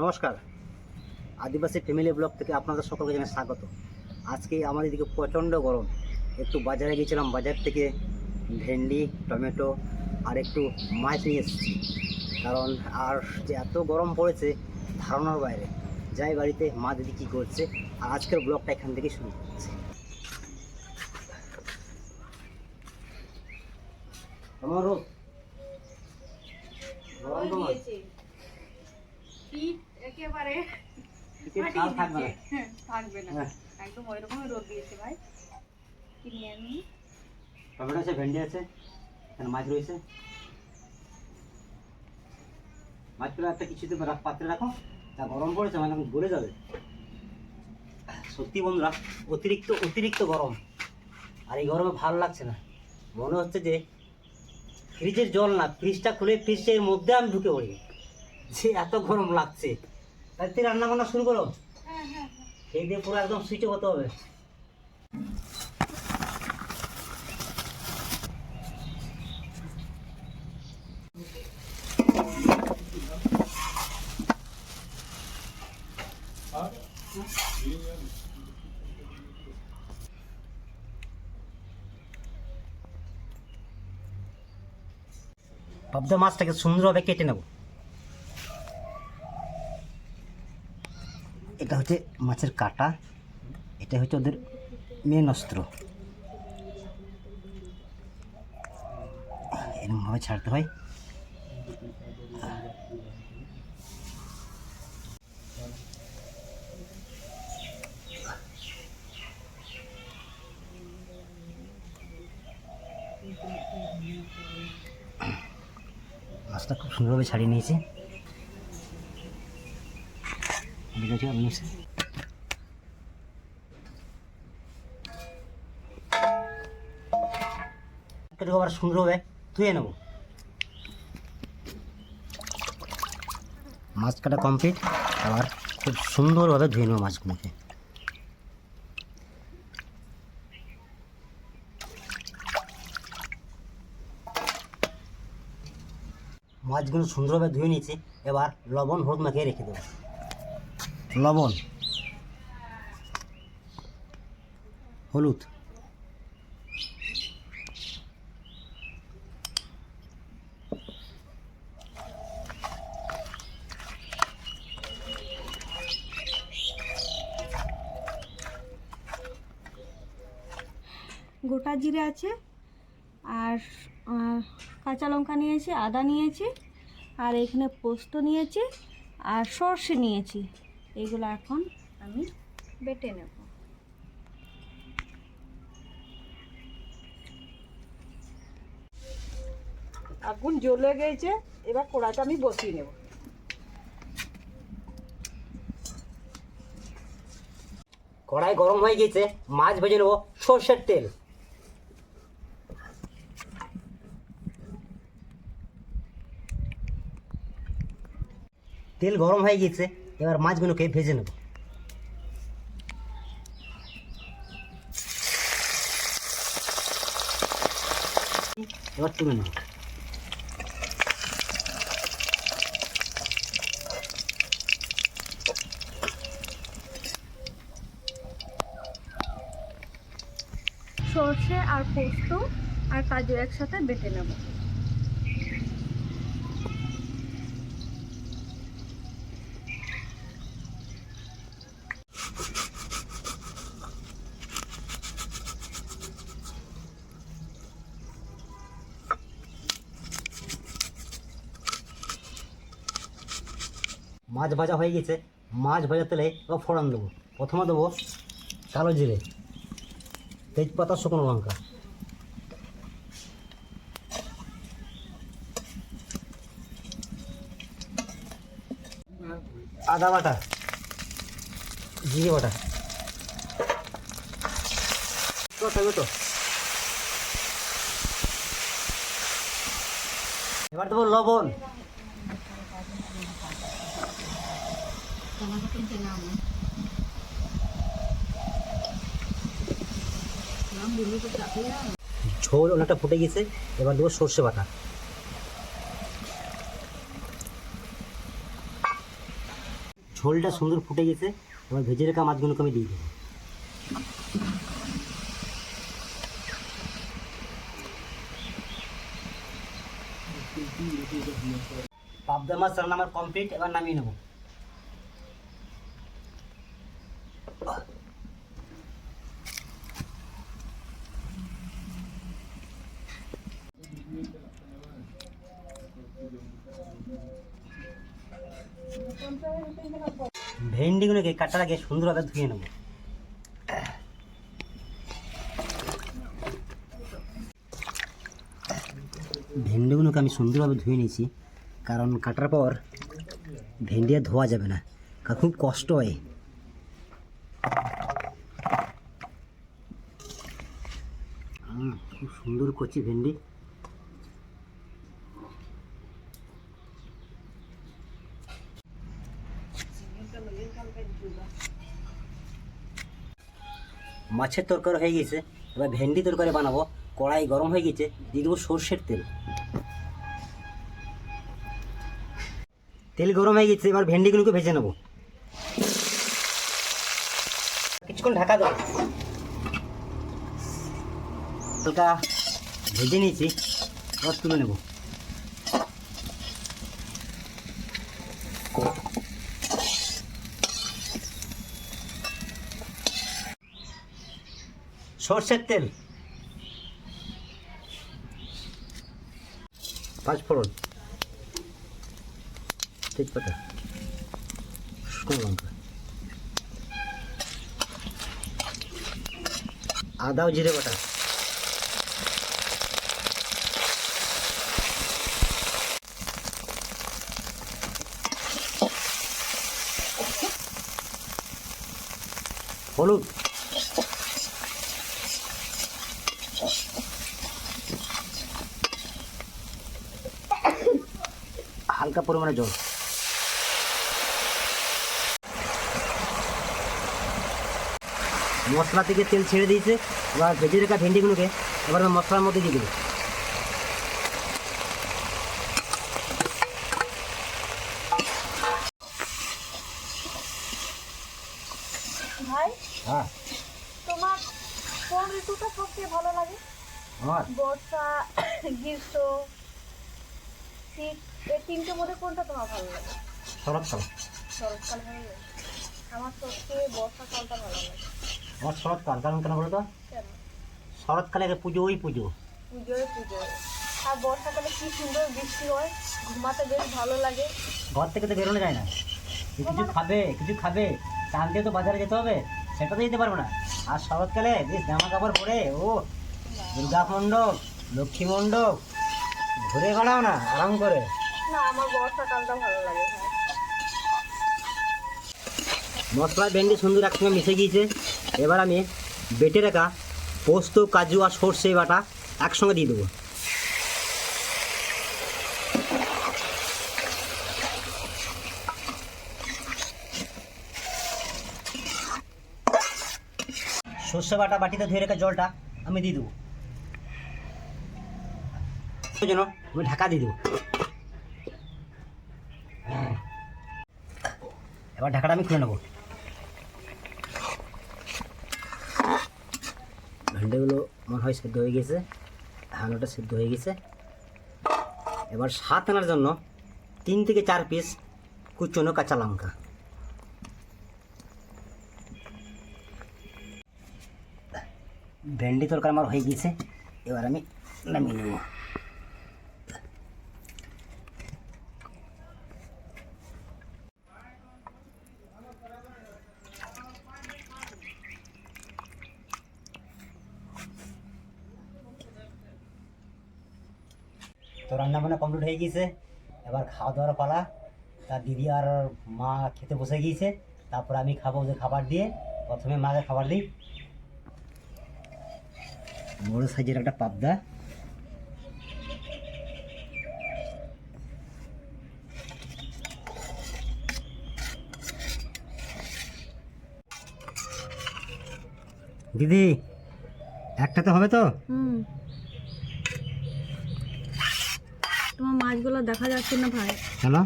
নমস্কার। আদিবাসী family blog থেকে আপনাদের সকলকে জানাই স্বাগত। আজকে আমাদের দিকে প্রচণ্ড গরম। একটু বাজারে গেছিলাম বাজার থেকে ভেন্ডি, টমেটো আর একটু মাছ নিয়ে এসেছি। কারণ আর যে এত গরম পড়েছে, ধারণার বাইরে। যাই বাড়িতে মা দিদি কী করছে, আর আজকের ব্লগটা এখান থেকে শুরু করছে। রোদ গরম। শীত একেবারে থাকবে না। হ্যাঁ, হ্যাঁ। একদম ওই রকমই রোদ দিয়েছে ভাই। কিনে আনি। টমেটো আছে ভেন্ডি আছে এখানে মাছ রয়েছে। মাছগুলো একটা কিছুতে পাত্রে রাখো। যা গরম পড়েছে মানে গলে যাবে। সত্যি বন্ধুরা অতিরিক্ত অতিরিক্ত গরম। আর এই গরমে ভালো লাগছে না। মনে হচ্ছে যে ফ্রিজের জল না ফ্রিজটা খুলে ফ্রিজের মধ্যে আমি ঢুকে পড়ি। যে এত গরম লাগছে। রাত্রে রান্না বান্না শুরু করো। হ্যাঁ হ্যাঁ সেই দিয়ে পুরো একদম সুইচে হতে হবে। পাবদা মাছটাকে সুন্দরভাবে কেটে নেব। এটা হচ্ছে মাছের কাটা। এটা হচ্ছে ওদের মেন অস্ত্র। এরকমভাবে ছাড়তে হয়। মাছটা খুব সুন্দরভাবে ছাড়িয়ে নিয়েছি। ঠিক আছে আমি। একটু আবার সুন্দরভাবে ধুয়ে নেব মাছ কাটা কমপ্লিট আবার খুব সুন্দরভাবে ধুয়ে নেব মাছগুলোকে মাছগুলো সুন্দরভাবে ধুয়ে নিয়েছি এবার লবণ, হলুদ মাখিয়ে রেখে দেবো লবণ। হলুদ। গোটা জিরে আছে, আর কাঁচা লঙ্কা নিয়েছি, আদা নিয়েছি, আর এখানে পোস্ত নিয়েছি, আর সর্ষে নিয়েছি। এগুলো এখন আমি বেটে নেব। আগুন জ্বলে গেছে এবার কড়াটা আমি বসিয়ে নেব। কড়াই গরম হয়ে গেছে মাছ ভেজে নেব সর্ষের তেল। তেল গরম হয়ে গেছে। এবার মাছগুলোকে ভেজে নেব। এবার তুলে নেব। সর্ষে আর পোস্ত আর কাজু একসাথে বেটে নেব। মাছ ভাজা হয়ে গেছে, মাছ ভাজা তেলে এবার ফোড়ন দেবো। প্রথমে দেবো কালো জিরে, তেজপাতা, শুকনো লঙ্কা। আদা বাটা, জিরে বাটা। তো এবার দেবো লবণ। ঝোল অনেকটা ফুটে গেছে, এবার দেবো সর্ষে বাটা। ঝোলটা সুন্দর ফুটে গেছে, এবার ভেজে রাখা মাছগুলোকে আমি দিয়ে দেবো। পাবদা মাছ রান্না আমার কমপ্লিট এবার নামিয়ে নেব। ভেন্ডিগুলোকে কাটার আগে সুন্দরভাবে ধুয়ে নেব। ভেন্ডিগুলোকে আমি সুন্দরভাবে ধুয়ে নিয়েছি, কারণ কাটার পর ভেন্ডি আর ধোয়া যাবে না, কারণ খুব কষ্ট হয়। খুব সুন্দর করছি ভেন্ডি। মাছের তরকারি হয়ে গেছে। এবার ভেন্ডি তরকারি বানাবো। কড়াই গরম হয়ে গেছে। দিয়ে দেবো সর্ষের তেল। তেল গরম হয়ে গেছে। এবার ভেন্ডিগুলোকে ভেজে নেব। কিছুক্ষণ ঢাকা দাও হালকা ভেজে নিয়েছি। এবার তুলে নেব। সর্ষের তেল। পাঁচ ফোড়ন। শুকনো লঙ্কা। আদা ও জিরে বাটা। হলুদ। হালকা পরিমাণে জল। মশলা থেকে তেল ছেড়ে দিয়েছে। এবার ভেজে রাখা ভেন্ডিগুলোকে এবার মশলার মধ্যে দিয়ে দেবো ভাই হ্যাঁ তোমার কোন ঋতুটা সবচেয়ে ভালো লাগে? আমার বর্ষা গ্রীষ্ম শীত এই তিনটের মধ্যে কোনটা তোমার ভালো লাগে? শরৎকাল। শরৎকাল ভালো লাগে আমার সবচেয়ে বর্ষাকালটা ভালো লাগে। আমার শরৎকাল কারণ কেন বলো তো শরৎকালে পুজোই পুজো। পুজোয় পুজো। আর বর্ষাকালে কি সুন্দর বৃষ্টি হয় ঘুমাতে বেশ ভালো লাগে। ঘর থেকে তো বেরোনো যায় না। কিছু খাবে কিছু খাবে। টানতে তো বাজারে যেতে হবে। সেটা তো যেতে পারব না। আর শরৎকালে বেশ জামা কাপড় পরে ও দুর্গা মণ্ডপ লক্ষ্মী মণ্ডপ ঘুরে বেড়াও না আরাম করে। না আমার বর্ষাকালটা ভালো লাগে ভাই মশলা ভেন্ডি সুন্দর একসঙ্গে মিশে গিয়েছে। এবার আমি বেটে রাখা পোস্ত কাজু আর সর্ষে বাটা একসঙ্গে দিয়ে দেবো। সর্ষে বাটা বাটিতে ধুয়ে রেখে জলটা আমি দিয়ে দেবো। আমি ঢাকা দিয়ে দেবো। এবার ঢাকাটা আমি খুলে নেব। ভেন্ডিগুলো মনে হয় সেদ্ধ হয়ে গেছে। ধানটা সেদ্ধ হয়ে গেছে। এবার স্বাদ আনার জন্য তিন থেকে চার পিস কুচনো কাঁচা লঙ্কা। ভেন্ডি তরকারি আমার হয়ে গেছে। এবার আমি নামিয়ে নেব। তো রান্না বান্না কমপ্লিট হয়ে গিয়েছে এবার খাওয়া দাওয়ার পালা। তার দিদি আর মা খেতে বসে গিয়েছে। তারপর আমি খাব ওদের খাবার দিয়ে। প্রথমে মাকে খাবার দিই। বড় সাইজের একটা পাবদা। দিদি একটা তো হবে তো? হুম। তোমার মাছগুলো দেখা যাচ্ছে না ভাই? কেন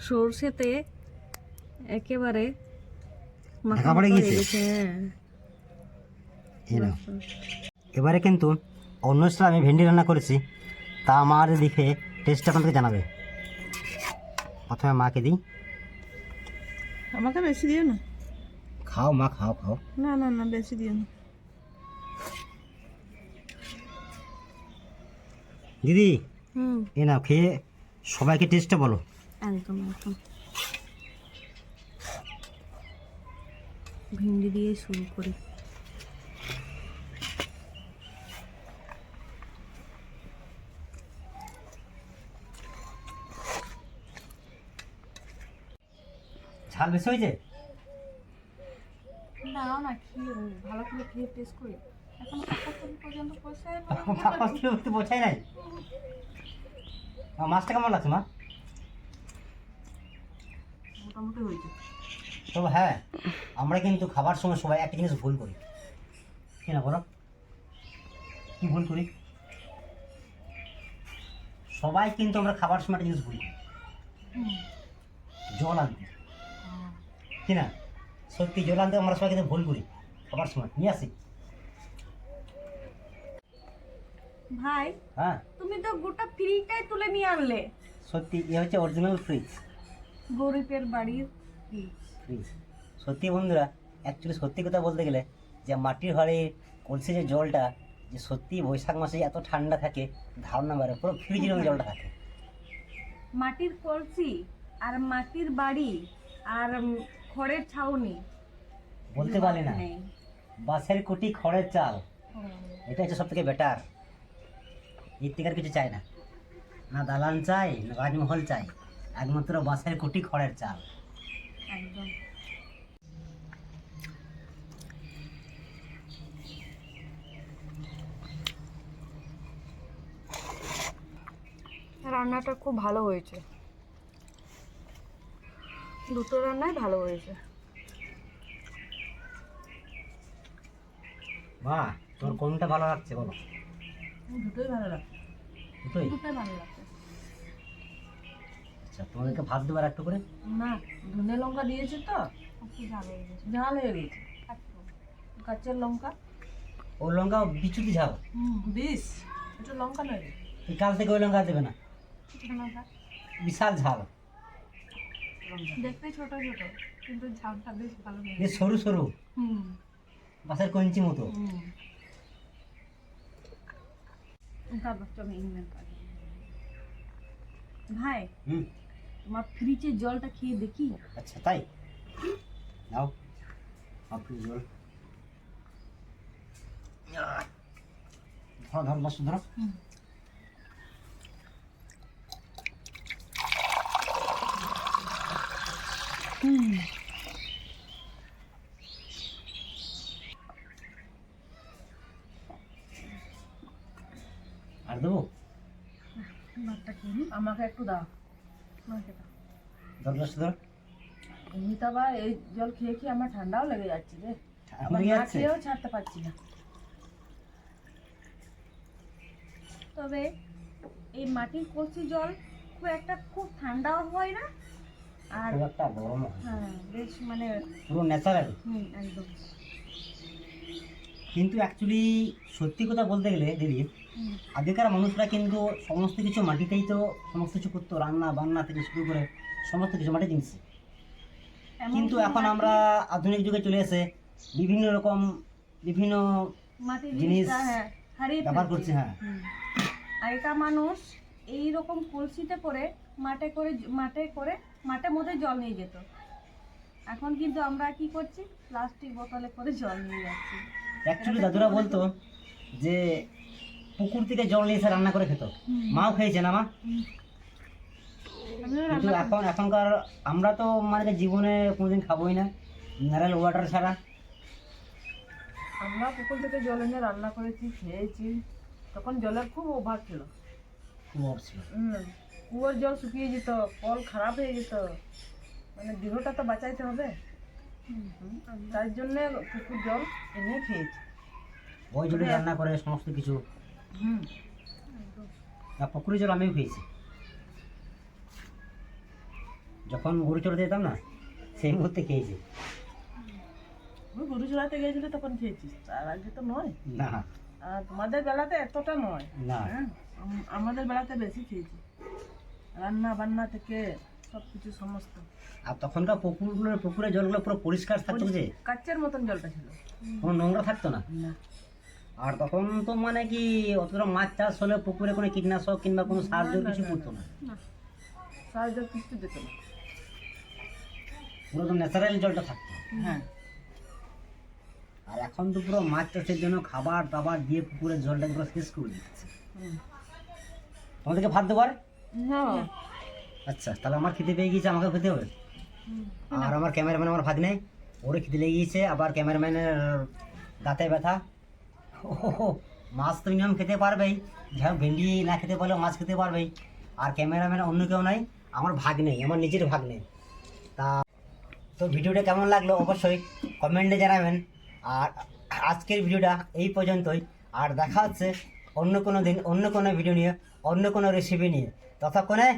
সর্ষেতে একেবারে ঢাকা পড়ে গেছে? গেছে, হ্যাঁ। এই নাও। এবারে কিন্তু অন্য স্টাইলে আমি ভেন্ডি রান্না করেছি তা আমার দেখে টেস্ট আপনাদেরকে জানাবে? প্রথমে মাকে দিই। আমাকে বেশি দিও না। খাও মা খাও খাও। না না না বেশি দিও না। দিদি হুম। এ নাও খেয়ে সবাইকে টেস্টটা বলো। একদম একদম। ভিন্ডি দিয়ে শুরু করি। ঝাল বেশি হয়েছে? দাঁড়াও না খেয়ে ভালো করে খেয়ে টেস্ট করি। এখন পর্যন্ত নাই। মাছটা কেমন লাগছে মা? মোটামুটি হয়েছে। তো হ্যাঁ আমরা কিন্তু খাবার সময় সবাই একটা জিনিস ভুল করি। কি না বলো? কি ভুল করি? সবাই কিন্তু আমরা খাবার সময় একটা জিনিস ভুল করি। জল আনতে। কি না সত্যি জল আনতে আমরা সবাই কিন্তু ভুল করি। খাবার সময়। নিয়ে আসি। ভাই হ্যাঁ? তুমি তো গোটা ফ্রিটাই তুলে নিয়ে আনলে। সত্যি এ হচ্ছে অরিজিনাল ফ্রিজ গরিবের বাড়ির ফ্রিজ সত্যি বন্ধুরা অ্যাকচুয়ালি সত্যি কথা বলতে গেলে যে মাটির ঘরে কলসি যে জলটা যে সত্যি বৈশাখ মাসে এত ঠান্ডা থাকে ধারণা বাড়ে পুরো ফ্রিজের মতো জলটা থাকে। মাটির কলসি আর মাটির বাড়ি আর খড়ের ছাউনি বলতে পারি না। বাসের কুটি খড়ের চাল। এটা হচ্ছে সব থেকে বেটার এর থেকে আর কিছু চাই না। না দালান চাই না রাজমহল চাই। একমাত্র বাসের কুটি খড়ের চাল। একদম। রান্নাটা খুব ভালো হয়েছে। দুটো রান্নাই ভালো হয়েছে। মা তোর কোনটা ভালো লাগছে বলো? দুটোই ভালো লাগছে। দুটোই? দুটোই ভালো লাগছে। আচ্ছা তোমাদেরকে ভাত দেবার একটু করে? না ধনে লঙ্কা দিয়েছে তো। ঝাল হয়ে গেছে। ঝাল হয়ে গেছে। কাঁচের লঙ্কা। ও লঙ্কা বিচুতি ঝাল? বিষ এটা লঙ্কা নয় কাল থেকে ওই লঙ্কা দেবে না। বিশাল ঝাল। দেখতে ছোট ছোট কিন্তু ঝালটা বেশ ভালো বেশ সরু সরু। হুম। বাসের কঞ্চি মতো। ভাই তোমার ফ্রিজের জলটা খেয়ে দেখি। আচ্ছা তাই? নাও। আপনি জল। ধরো ধরো ধরো। আর দেবো। আমাকে একটু দাও। আমাকে দাও ধর। এমনি তো আবার এই জল খেয়ে খেয়ে আমার ঠান্ডাও লেগে যাচ্ছে রে। খেয়েও ছাড়তে পারছি না। তবে এই মাটির কলসি জল খুব একটা খুব ঠান্ডাও হয় না আর একটা গরম হ্যাঁ। বেশ মানে পুরো ন্যাচারাল হুম একদম। কিন্তু অ্যাকচুয়ালি সত্যি কথা বলতে গেলে দিদি আগেকার মানুষরা কিন্তু সমস্ত কিছু মাটিতেই তো সমস্ত কিছু করতো রান্না বান্না থেকে শুরু করে সমস্ত কিছু মাটি জিনিস। কিন্তু এখন আমরা আধুনিক যুগে চলে এসে বিভিন্ন রকম বিভিন্ন জিনিস হ্যাঁ ব্যবহার। করছি হ্যাঁ। আগেকার মানুষ এই রকম কলসিতে করে মাঠে করে মাঠে করে মাঠের মধ্যে জল নিয়ে যেত। এখন কিন্তু আমরা কি করছি? প্লাস্টিক বোতলে করে জল নিয়ে যাচ্ছি। অ্যাকচুয়ালি দাদুরা বলতো যে পুকুর থেকে জল নিয়ে এসে রান্না করে খেত। মাও খেয়েছে না মা? কিন্তু এখন এখনকার আমরা তো মানে জীবনে কোনোদিন খাবোই না। মিনারেল ওয়াটার ছাড়া। আমরা পুকুর থেকে জল এনে রান্না করেছি খেয়েছি। তখন জলের খুব অভাব ছিল। খুব অভাব ছিল। কুয়োর জল শুকিয়ে যেত কল খারাপ হয়ে যেত। মানে দেহটা তো বাঁচাইতে হবে। তার জন্য পুকুর জল এনে খেয়েছি। ওই জলে রান্না করে সমস্ত কিছু। হুম। আর পুকুরি জল আমিও খেয়েছি। যখন গরু চড়াতে যেতাম না সেই মুহূর্তে খেয়েছি। গরু চড়াতে গিয়েছিলে তখন খেয়েছিস? তার আগে তো নয়। না। আর তোমাদের বেলাতে এতটা নয়। না। হ্যাঁ? আমাদের বেলাতে বেশি খেয়েছি। রান্না বান্না থেকে সব কিছু সমস্ত। আর তখনকার পুকুরগুলো পুকুরের জলগুলো পুরো পরিষ্কার থাকতো যে কাচের মতন জলটা ছিল। কোনো নোংরা থাকতো না? আর তখন তো মানে কি অতটা মাছ চাষ হলে পুকুরে কোনো কীটনাশক কিংবা কোনো সার জল কিছু পড়তো না। সাহায্য কিছু দিত না। পুরো তো ন্যাচারাল জলটা থাকতো। হ্যাঁ। আর এখন তো পুরো মাছ চাষের জন্য খাবার দাবার দিয়ে পুকুরের জলটা পুরো শেষ করে দিচ্ছে। তোমাদেরকে ভাত দেবার হ্যাঁ। আচ্ছা তাহলে আমার খেতে পেয়ে গিয়েছে আমাকে খেতে হবে? আর আমার ক্যামেরাম্যান আমার ভাগ নেই ওরে খেতে লেগে গিয়েছে আবার ক্যামেরাম্যানের দাঁতে ব্যথা। ও মাছ তো মিনিমাম খেতে পারবেই। যাই ভেন্ডি না খেতে পারলেও মাছ খেতে পারবেই। আর ক্যামেরাম্যান অন্য কেউ নাই আমার ভাগ নেই আমার নিজের ভাগ নেই। তা তো ভিডিওটা কেমন লাগল অবশ্যই কমেন্টে জানাবেন। আর আজকের ভিডিওটা এই পর্যন্তই আর দেখা হচ্ছে অন্য কোনো দিন অন্য কোনো ভিডিও নিয়ে। অন্য কোনো রেসিপি নিয়ে। ততক্ষণে